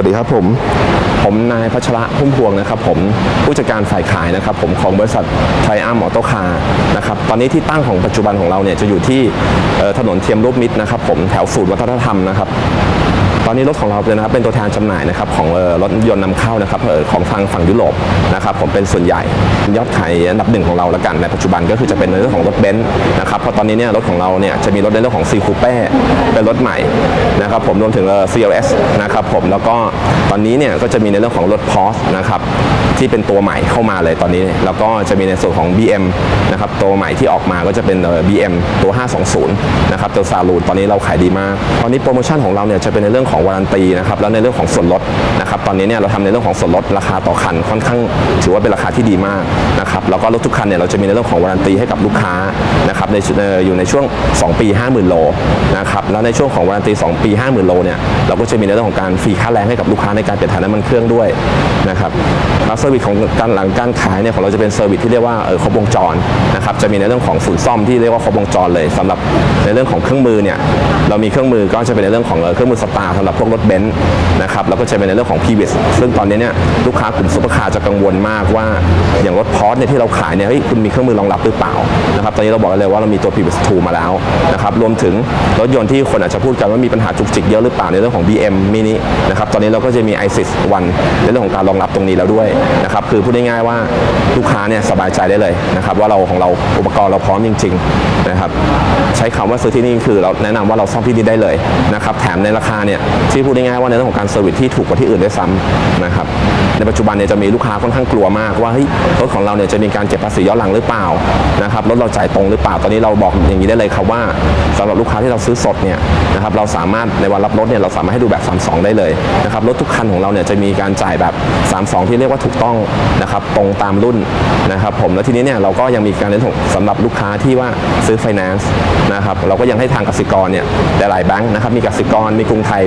วัสดีครับผม ผมนายพัชระพุ่มพวงนะครับผมผู้จัดการฝ่ายขายนะครับผมของบริษัทไทอัมออโตคาร์นะครับตอนนี้ที่ตั้งของปัจจุบันของเราเนี่ยจะอยู่ที่ถนนเทียมรูปมิตรนะครับผมแถวศูนย์วัฒนธรรมนะครับ อนนี้รถของเราเป็นนะครับเป็นตัวแทนจำหน่ายนะครับของรถยนต์นำเข้านะครับของทางฝั่งยุโรปนะครับผมเป็นส่วนใหญ่ยอดขายอันดับหนึ่งของเราล้วกันในปัจจุบันก็คือจะเป็นในเรื่องของรถเบนซ์นะครับเพราะตอนนี้เนี่ยรถของเราเนี่ยจะมีรถในเรื่องของ C Coupe เป็นรถใหม่นะครับผมรวมถึงเอ่อ CLS นะครับผมแล้วก็ตอนนี้เนี่ยก็จะมีในเรื่องของรถ p o r s นะครับที่เป็นตัวใหม่เข้ามาเลยตอนนี้ แล้วก็จะมีในส่วนของ BM นะครับตัวใหม่ที่ออกมาก็จะเป็นเอ่อ BM ตัว 520 นะครับตัวซาลูนตอนนี้เราขายดีมาก ตอนนี้โปรโมชั่นของเราเนี่ยจะเป็นในเรื่องของวารันตีนะครับแล้วในเรื่องของส่วนลดนะครับตอนนี้เนี่ยเราทำในเรื่องของส่วนลดราคาต่อคันค่อนข้างถือว่าเป็นราคาที่ดีมากนะครับแล้วก็รถทุกคันเนี่ยเราจะมีในเรื่องของวารันตีให้กับลูกค้านะครับในอยู่ในช่วง 2 ปี 50,000 โลนะครับแล้วในช่วงของวารันตี 2 ปี 50,000 โลเนี่ยเราก็จะมีในเรื่องของการฟรีค่าแรงให้กับลูกค้าในการเปลี่ยนถ่ายน้ำมันเครื่องด้วยนะครับแล้วเซอร์วิสของการหลังการขายเนี่ยของเราจะเป็นเซอร์วิสที่เรียกว่าเออครบวงจรนะครับจะมีในเรื่องของศูนย์ซ่อมที่เรียกว่าครบวงจรเลยสำหรับในเรื่องของเครื่องมือเนี่ยเรามีเครื่องมือก็จะเป็นในเรื่องของเครื่องมือสตาร์สำหรับพวกรถเบนซ์นะครับแล้วก็จะเป็นในเรื่องของ p v ซึ่งตอนนี้เนี่ยลูกค้ากลุ่มซุปเปอร์คาร์จะกังวลมากว่าอย่างรถพอร์ตเนี่ยที่เราขายเนี่ยเฮ้ยคุณมีเครื่องมือรองรับหรือเปล่านะครับตอนนี้เราบอกเลยว่าเรามีตัว p v 2มาแล้วนะครับรวมถึงรถยนต์ที่คนอาจจะพูดกันว่ามีปัญหาจุกจิกเยอะหรือเปล่าในเรื่องของ BM mini นะครับตอนนี้เราก็จะมี iSIS 1ในเรื่องของการรองรับตรงนี้แล้วด้วยนะครับคือพูดง่ายๆว่าลูกค้าเนี่ยสบายใจได้เลยนะครับว่าเราของเราอุปกรณ์เราพร้อมจริงๆนะครับใช้คำว่าซื้อที่นี่คือเราแนะนำว่าเราซ่อมที่นี่ได้เลยนะครับแถมในราคาเนี่ยที่พูดง่ายๆว่าในเรื่องของการเซอร์วิสที่ถูกกว่าที่อื่นด้วยซ้ำนะครับ ในปัจจุบันเนี่ยจะมีลูกค้าค่อนข้างกลัวมากว่าเฮ้ยรถของเราเนี่ยจะมีการเก็บภาษีย้อนหลังหรือเปล่านะครับรถเราจ่ายตรงหรือเปล่าตอนนี้เราบอกอย่างนี้ได้เลยครับว่าสำหรับลูกค้าที่เราซื้อสดเนี่ยนะครับเราสามารถในวันรับรถเนี่ยเราสามารถให้ดูแบบ 32 ได้เลยนะครับรถทุกคันของเราเนี่ยจะมีการจ่ายแบบ 32 ที่เรียกว่าถูกต้องนะครับตรงตามรุ่นนะครับผมแล้วทีนี้เนี่ยเราก็ยังมีการเน้นสำหรับลูกค้าที่ว่าซื้อไฟแนนซ์นะครับเราก็ยังให้ทางกสิกรเนี่ยหลายๆแบงค์นะครับมีกสิกรมีกรุงไทย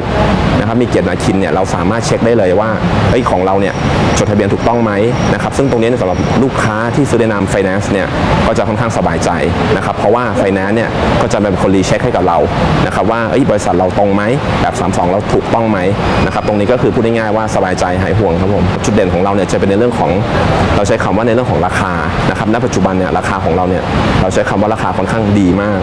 นะครับมีเกียรตินาคินเนี่ยเราสามารถเช็คได้เลยว่าเฮ้ยของเราเนี่ยจดทะเบียนถูกต้องไหมนะครับซึ่งตรงนี้สำหรับลูกค้าที่ซื้อในนามไฟแนนซ์เนี่ยก็จะค่อนข้างสบายใจนะครับเพราะว่าไฟแนนซ์เนี่ยก็จะเป็นคนรีเช็คให้กับเรานะครับว่าบริษัทเราตรงไหมแบบ 32 เราถูกต้องไหมนะครับตรงนี้ก็คือพูดง่ายๆว่าสบายใจหายห่วงครับผมจุดเด่นของเราเนี่ยจะเป็นในเรื่องของเราใช้คำว่าในเรื่องของราคานะครับณปัจจุบันเนี่ยราคาของเราเนี่ยเราใช้คำว่าราคาค่อนข้างดีมาก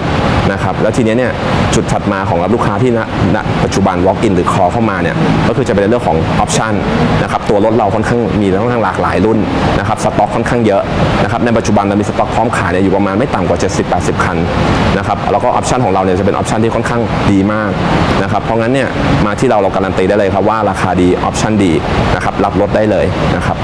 นะครับแล้วทีนี้เนี่ยจุดถัดมาของลูกค้าที่ณณปัจจุบัน walk in หรือ call เข้ามาเนี่ยก็คือจะเป็นในเรื่องของ option นะครับตัวรถเราค่อนข้างมีค่อนข้างหลากหลายรุ่นนะครับสต็อกค่อนข้างเยอะนะครับในปัจจุบันเรามีสต็อกพร้อมขายเนี่ยอยู่ประมาณไม่ต่ำกว่า 70-80 คันนะครับแล้วก็ออปชันของเราเนี่ยจะเป็นออปชันที่ค่อนข้างดีมากนะครับเพราะงั้นเนี่ยมาที่เราเราการันตีได้เลยครับว่าราคาดีออปชันดีนะครับรับรถได้เลยนะครับ